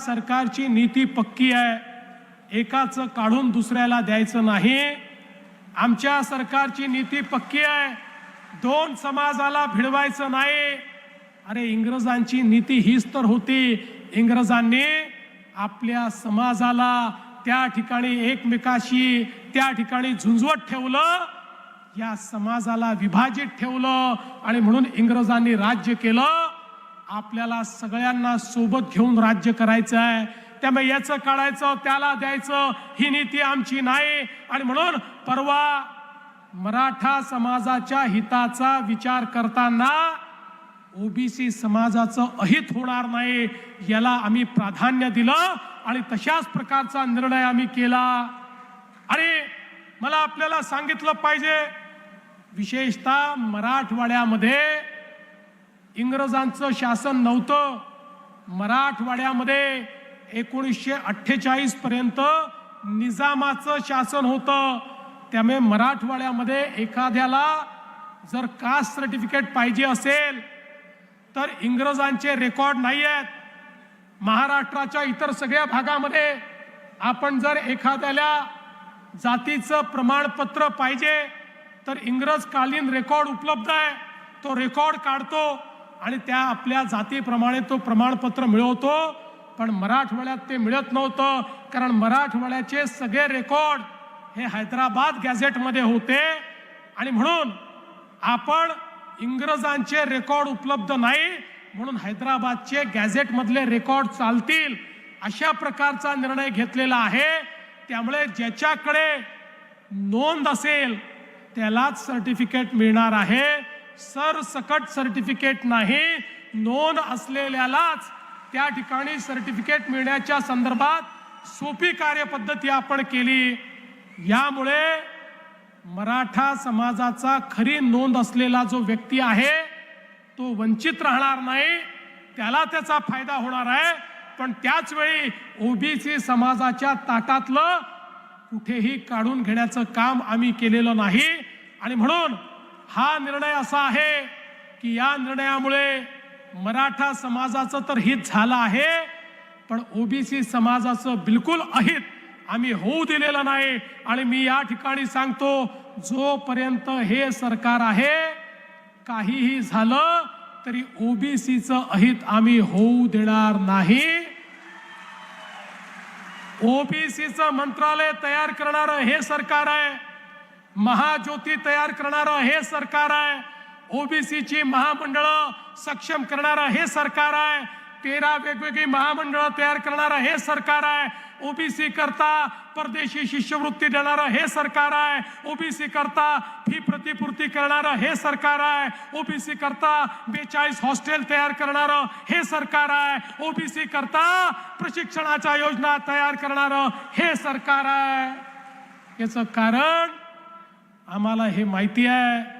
सरकारची नीती पक्की आहे. एकाचं काढून दुसऱ्याला द्यायचं नाही. आमच्या सरकारची नीती पक्की आहे. दोन समाजाला भिडवायचं नाही. अरे इंग्रजांची नीती हीच तर होती. इंग्रजांनी आपल्या समाजाला त्या ठिकाणी एकमेकाशी त्या ठिकाणी झुंजवत ठेवलं. या समाजाला विभाजित ठेवलं आणि म्हणून इंग्रजांनी राज्य केलं. आपल्याला सगळ्यांना सोबत घेऊन राज्य करायचं आहे. त्यामुळे याचं काढायचं त्याला द्यायचं ही नीती आमची नाही. आणि म्हणून परवा मराठा समाजाच्या हिताचा विचार करताना ओबीसी समाजाचं अहित होणार नाही याला आम्ही प्राधान्य दिलं आणि तशाच प्रकारचा निर्णय आम्ही केला. आणि मला आपल्याला सांगितलं पाहिजे विशेषतः मराठवाड्यामध्ये इंग्रजांचं शासन नव्हतं. मराठवाड्यामध्ये एकोणीसशे अठ्ठेचाळीस पर्यंत निजामाचं शासन होतं. त्यामुळे मराठवाड्यामध्ये एखाद्याला जर कास्ट सर्टिफिकेट पाहिजे असेल तर इंग्रजांचे रेकॉर्ड नाही आहेत. महाराष्ट्राच्या इतर सगळ्या भागामध्ये आपण जर एखाद्याला जातीचं प्रमाणपत्र पाहिजे तर इंग्रजकालीन रेकॉर्ड उपलब्ध आहे. तो रेकॉर्ड काढतो. आणि त्या आपल्या जातीप्रमाणे तो प्रमाणपत्र मिळवतो पण मराठवाड्यात ते मिळत नव्हतं कारण मराठवाड्याचे सगळे रेकॉर्ड हे हैदराबाद गॅझेटमध्ये होते. आणि म्हणून आपण इंग्रजांचे रेकॉर्ड उपलब्ध नाही म्हणून हैदराबादचे गॅझेटमधले रेकॉर्ड चालतील अशा प्रकारचा निर्णय घेतलेला आहे. त्यामुळे ज्याच्याकडे नोंद असेल त्यालाच सर्टिफिकेट मिळणार आहे. सरसकट सर्टिफिकेट नाही नोंद असलेल्यालाच त्या ठिकाणी सर्टिफिकेट मिळण्याच्या संदर्भात सोपी कार्यपद्धती आपण केली. यामुळे मराठा समाजाचा खरी नोंद असलेला जो व्यक्ती आहे तो वंचित राहणार नाही त्याला त्याचा फायदा होणार आहे. पण त्याच वेळी ओबीसी समाजाच्या ताटातलं कुठेही काढून घेण्याचं काम आम्ही केलेलं नाही. आणि म्हणून हा निर्णय असा आहे की या निर्णयामुळे मराठा समाजाचं तर हित झालं आहे पण ओबीसी समाजाचं बिलकुल अहित आम्ही होऊ दिलेलं नाही. आणि मी या ठिकाणी सांगतो जोपर्यंत हे सरकार आहे काहीही झालं तरी ओबीसीचं अहित आम्ही होऊ देणार नाही. ओबीसीचं मंत्रालय तयार करणारं हे सरकार आहे. महाज्योती तयार करणारं हे सरकार आहे. ओबीसीची महामंडळं सक्षम करणारं हे सरकार आहे. तेरा वेगवेगळी महामंडळं तयार करणारं हे सरकार आहे. ओबीसी करता परदेशी शिष्यवृत्ती देणारं हे सरकार आहे. ओबीसी करता फी प्रतिपूर्ती करणारं हे सरकार आहे. ओबीसी करता बेचाळीस हॉस्टेल तयार करणारं हे सरकार आहे. ओबीसी करता प्रशिक्षणाच्या योजना तयार करणारं हे सरकार आहे. याचं कारण आम्हाला हे माहिती आहे.